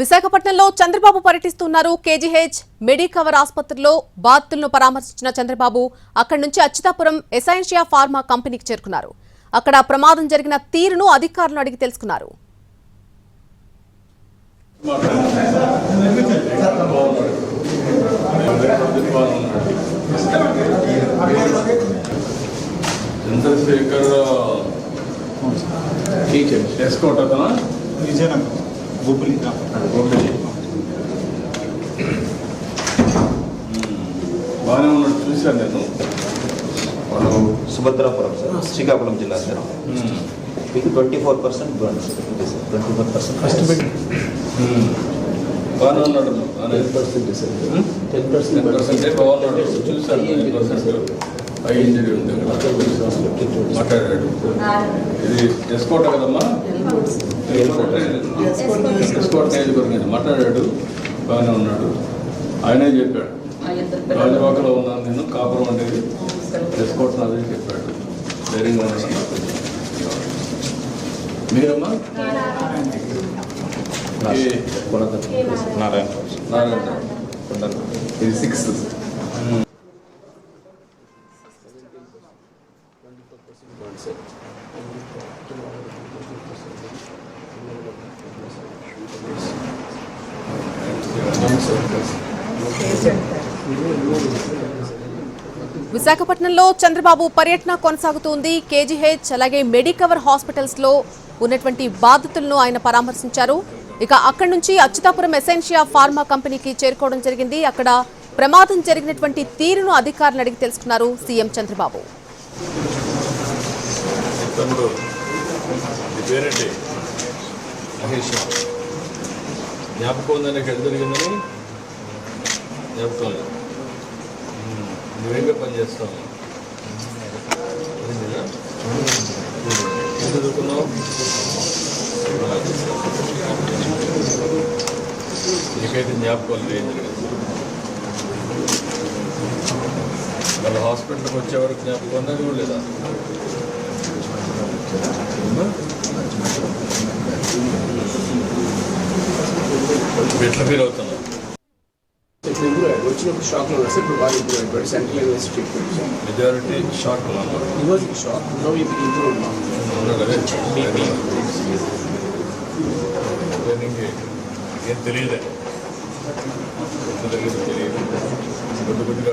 విశాఖపట్నంలో చంద్రబాబు పర్యటిస్తున్నారు KGH Medicover ఆసుపత్రిలో బాధితులను పరామర్శించిన చంద్రబాబు అక్కడి నుంచి అచ్యుతాపురం ఎసైన్షియా ఫార్మా కంపెనీకి చేరుకున్నారు. అక్కడ ప్రమాదం జరిగిన తీరును అధికారులను అడిగి తెలుసుకున్నారు. చంద్రశేఖర్ ఎస్కోట్ విజయనగరం బొబ్బిలి బాగానే ఉన్నాడు చూశాను నేను మనం సుభద్రాపురం సార్ శ్రీకాకుళం జిల్లా సార్ మీకు twenty four percent burn sir twenty four percent first బాగానే ఉన్నాడు బాగానే పర్సెంట్ సార్ టెన్ పర్సెంటే బాగున్నాడు. చూశాను టెన్ పర్సెంట్ హై ఇంజరీ ఉంది మాట్లాడాడు ఇది ఎస్కోట కదమ్మా ఎస్కోట్ ఎస్కోట్ నియోజకవర్గం ఇది. మాట్లాడాడు బాగానే ఉన్నాడు ఆయనే చెప్పాడు రాజవాకలో ఉన్నాను నేను కాపురం ఉండేది ఎస్కోట్ నాదని చెప్పాడు ధైర్యంగా ఉన్నాను మీరమ్మా నారాయణ నారాయణ ఇది సిక్స్త్ విశాఖపట్నంలో చంద్రబాబు పర్యటన కొనసాగుతోంది. కేజీహెచ్ అలాగే మెడికవర్ హాస్పిటల్స్లో ఉన్నటువంటి బాధితులను ఆయన పరామర్శించారు. ఇక అక్కడి నుంచి అచ్యుతాపురం ఎసెన్షియా ఫార్మా కంపెనీకి చేరుకోవడం జరిగింది. అక్కడ ప్రమాదం జరిగినటువంటి తీరును అధికారులు అడిగి తెలుసుకున్నారు సీఎం చంద్రబాబు. తమ్ముడు. నీ పేరేంటి? మహేష్ జ్ఞాపకం ఉందని ఎక్కడ జరిగిందని జ్ఞాపకం లేదు. నువ్వేంగా పని చేస్తావు? చదువుకున్నావు నీకైతే జ్ఞాపకం లేదు వాళ్ళ హాస్పిటల్కి వచ్చే వరకు జ్ఞాపకం ఉందని కూడా లేదా ఎట్లా ఫీల్ అవుతున్నావు వచ్చినప్పుడు షాక్లో ఇప్పుడు బాగా ఇంప్రూవ్ అయిపోయాడు central university treatment majority shock shock no ఇది ఇంప్రూవ్ ఏం తెలియదు కొద్ది కొద్దిగా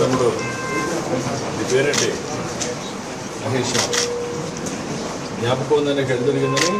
తమ్ముడు నీ పేరేంటి? మహేష్. జ్ఞాపకం ఉందని ఎక్కడ జరిగిందని